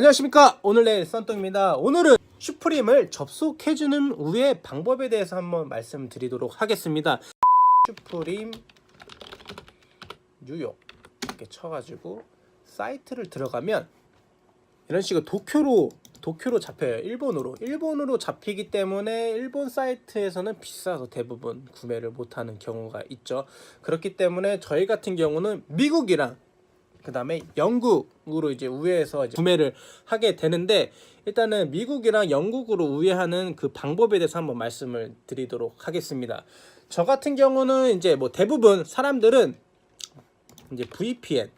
안녕하십니까. 오늘의 썬똥입니다. 오늘은 슈프림을 접속해주는 우의 방법에 대해서 한번 말씀드리도록 하겠습니다. 슈프림 뉴욕 이렇게 쳐가지고 사이트를 들어가면 이런 식으로 도쿄로 도쿄로 잡혀요. 일본으로. 일본으로 잡히기 때문에 일본 사이트에서는 비싸서 대부분 구매를 못하는 경우가 있죠. 그렇기 때문에 저희 같은 경우는 미국이랑 그 다음에 영국으로 이제 우회해서 이제 구매를 하게 되는데 일단은 미국이랑 영국으로 우회하는 그 방법에 대해서 한번 말씀을 드리도록 하겠습니다. 저 같은 경우는 이제 뭐 대부분 사람들은 이제 VPN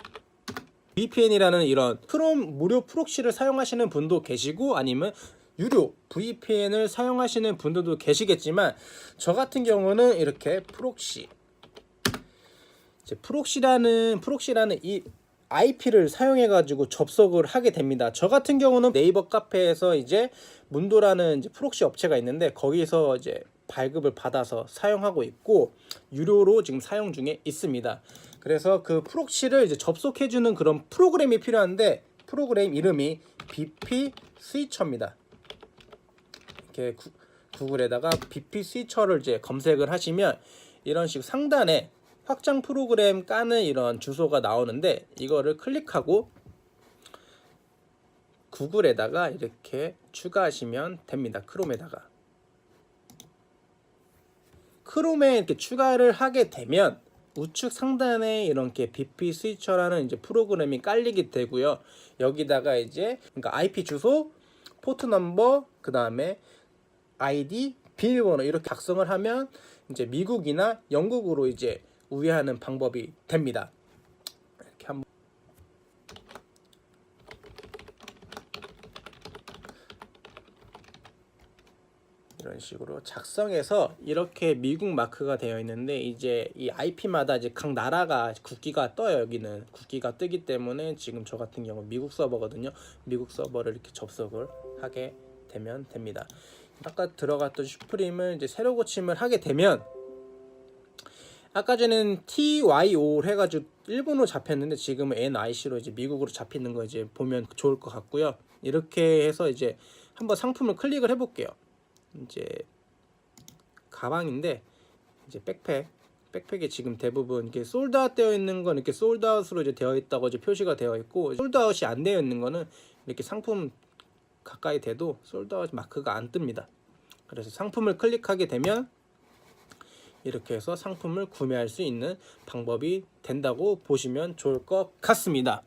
VPN이라는 이런 크롬 무료 프록시를 사용하시는 분도 계시고 아니면 유료 VPN을 사용하시는 분들도 계시겠지만 저 같은 경우는 이렇게 프록시 이제 프록시라는 프록시라는 이 IP를 사용해 가지고 접속을 하게 됩니다. 저 같은 경우는 네이버 카페에서 이제 문도라는 이제 프록시 업체가 있는데 거기서 이제 발급을 받아서 사용하고 있고 유료로 지금 사용 중에 있습니다. 그래서 그 프록시를 이제 접속해 주는 그런 프로그램이 필요한데 프로그램 이름이 BP 스위처입니다. 이렇게 구, 구글에다가 BP 스위처를 이제 검색을 하시면 이런 식으로 상단에 확장 프로그램 까는 이런 주소가 나오는데 이거를 클릭하고 구글에다가 이렇게 추가하시면 됩니다. 크롬에다가 크롬에 이렇게 추가를 하게 되면 우측 상단에 이렇게 BP 스위처라는 이제 프로그램이 깔리게 되고요. 여기다가 이제 그러니까 IP 주소, 포트 넘버, 그 다음에 아이디, 비밀번호 이렇게 작성을 하면 이제 미국이나 영국으로 이제 우회하는 방법이 됩니다. 이렇게 한번. 이런 식으로 작성해서 이렇게 미국 마크가 되어 있는데 이제 이 IP마다 이제 각 나라가 국기가 떠요 여기는. 국기가 뜨기 때문에 지금 저 같은 경우 미국 서버거든요. 미국 서버를 이렇게 접속을 하게 되면 됩니다. 아까 들어갔던 슈프림을 이제 새로 고침을 하게 되면 아까 전에는 TYO 해가지고 일본으로 잡혔는데 지금은 NIC로 이제 미국으로 잡히는 거 이제 보면 좋을 것 같고요. 이렇게 해서 이제 한번 상품을 클릭을 해볼게요. 이제 가방인데 이제 백팩 백팩에 지금 대부분 이렇게 솔드아웃 되어 있는 건 이렇게 솔드아웃으로 이제 되어 있다고 이제 표시가 되어 있고 솔드아웃이 안 되어 있는 거는 이렇게 상품 가까이 돼도 솔드아웃 마크가 안 뜹니다. 그래서 상품을 클릭하게 되면 이렇게 해서 상품을 구매할 수 있는 방법이 된다고 보시면 좋을 것 같습니다.